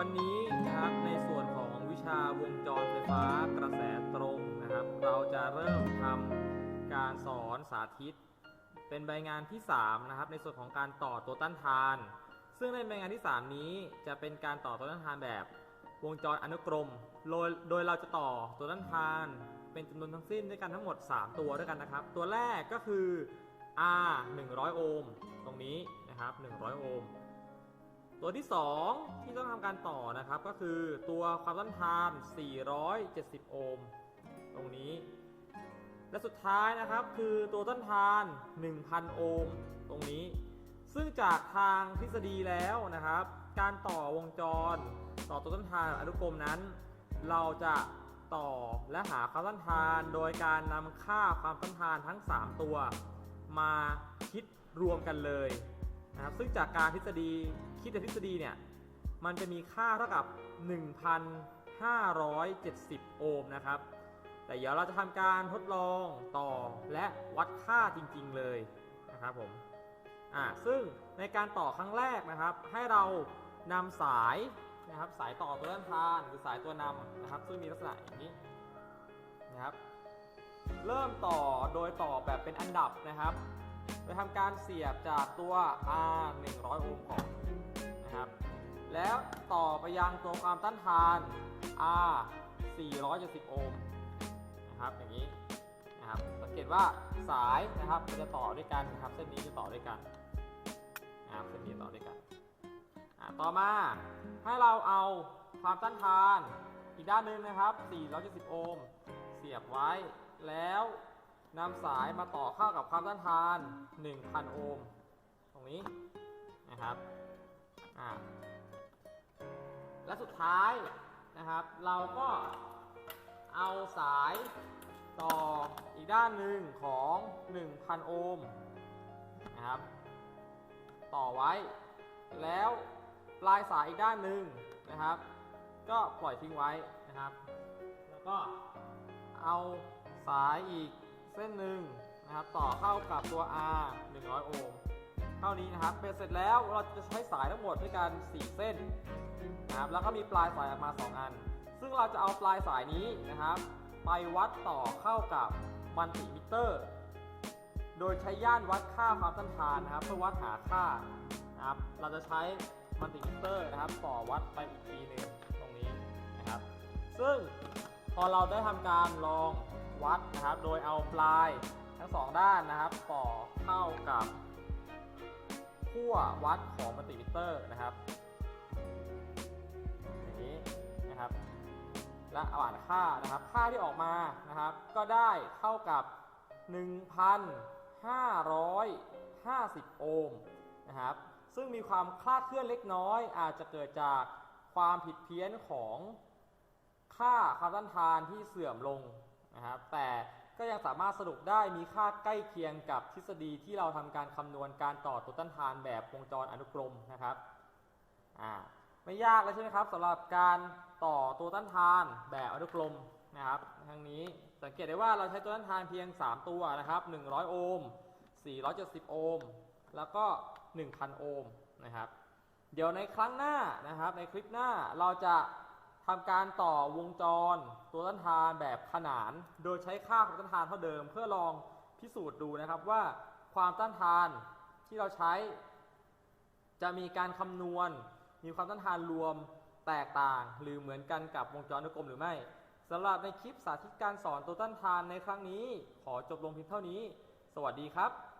วันนี้นะครับในส่วนของวิชาวงจรไฟฟ้ากระแสตรงนะครับ เราจะเริ่มทำการสอนสาธิต เป็นใบงานที่3นะครับในส่วนของการต่อตัวต้านทาน ซึ่งในใบงานที่ 3 นี้จะเป็นการต่อตัวต้านทานแบบวงจรอนุกรม โดยโดยเราจะต่อตัวต้านทาน เป็นจำนวนทั้งสิ้นด้วยกันทั้งหมด 3 ตัวด้วยกันนะครับ ตัวแรกก็คือ R 100 โอห์มตรงนี้นะครับ 100 โอห์ม ตัวที่ 2 ที่ต้องทำการต่อนะครับ ก็คือตัวความต้านทาน 470 โอห์มตรงนี้ และสุดท้ายนะครับคือตัวต้านทาน 1,000 โอห์มตรงนี้ ซึ่งจากทางทฤษฎีแล้วนะครับ การต่อวงจร ต่อตัวต้านทานอนุกรมนั้น เราจะต่อและหาความต้านทาน โดยการนำค่าความต้านทานทั้ง 3 ตัว มาคิดรวมกันเลย นะครับ ซึ่งจากการทฤษฎีคิดในทฤษฎีเนี่ย มันจะมีค่าเท่ากับ 1,570 โอห์มนะครับ แต่เดี๋ยวเราจะทำการทดลองต่อและวัดค่าจริง ๆ เลยนะครับผม อ่า ซึ่งในการต่อครั้งแรกนะครับ ให้เรานำสายนะครับสายต่อตัวด้านทานหรือสายตัวนำนะครับ ซึ่งมีลักษณะอย่างนี้นะครับ เริ่มต่อโดยต่อแบบเป็นอันดับนะครับ โดยทำการเสียบจากตัว R 100 โอห์มก่อนนะครับ แล้วต่อไปยังตัวความต้านทาน R 470 โอห์มนะครับอย่างนี้นะครับสังเกตว่าสายนะครับมันจะต่อด้วยกันนะครับ เส้นนี้จะต่อด้วยกันนะครับเส้นนี้ต่อด้วยกันอะต่อมาให้เราเอาความต้านทานอีกด้านหนึ่งนะครับ 470 โอห์มเสียบไว้แล้ว นำสายมาต่อเข้ากับความต้านทาน 1,000 โอห์ม ตรงนี้นะครับอ่าและสุดท้ายนะครับ เราก็เอาสายต่ออีกด้านหนึ่งของ 1,000 โอห์มนะครับ ต่อไว้ แล้วปลายสายอีกด้านหนึ่งนะครับ ก็ปล่อยทิ้งไว้นะครับ แล้วก็เอาสายอีก เส้นหนึ่งนะครับต่อเข้ากับตัว R 100 โอห์มเท่านี้นะครับเป็นเสร็จแล้วเราจะใช้สายทั้งหมดด้วยกัน 4 เส้นนะครับแล้วก็มีปลายสายออกมา 2 อัน ซึ่งเราจะเอาปลายสายนี้นะครับ ไปวัดต่อเข้ากับมัลติมิเตอร์ โดยใช้ย่านวัดค่าความต้านทานนะครับ เพื่อวัดหาค่านะครับเราจะใช้มัลติมิเตอร์นะครับ ต่อวัดไปอีกทีหนึ่งตรงนี้นะครับ ซึ่งพอเราได้ทำการลอง วัดนะครับ โดยเอาปลายทั้งสองด้านนะครับต่อเข้ากับขั้ววัดของมัลติมิเตอร์นะครับอย่างนี้นะครับ และอ่านค่านะครับ ค่าที่ออกมานะครับ ก็ได้เท่ากับ 1,550 โอห์มนะครับ ซึ่งมีความคลาดเคลื่อนเล็กน้อย อาจจะเกิดจากความผิดเพี้ยนของค่าความต้านทานที่เสื่อมลง นะครับแต่ก็ยังสามารถสรุปได้มีค่าใกล้เคียงกับทฤษฎีที่เราทำการคำนวณการต่อตัวต้านทานแบบวงจรอนุกรมนะครับอ่าไม่ยากเลยใช่ไหมครับสำหรับการต่อตัวต้านทานแบบอนุกรมนะครับทางนี้สังเกตได้ว่าเราใช้ตัวต้านทานเพียง 3 ตัวนะครับ 100 โอห์ม 470 โอห์ม แล้วก็ 1,000 โอห์มนะครับ เดี๋ยวในครั้งหน้านะครับ ในคลิปหน้าเราจะ ทำการต่อวงจรตัวต้านทานแบบขนาน โดยใช้ค่าของต้านทานเท่าเดิม เพื่อลองพิสูจน์ดูนะครับว่าความต้านทานที่เราใช้ จะมีการคำนวณ มีความต้านทานรวมแตกต่าง หรือเหมือนกันกับวงจรอนุกรมหรือไม่สำหรับในคลิปสาธิตการสอนตัวต้านทานในครั้งนี้ ขอจบลงเพียงเท่านี้ สวัสดีครับ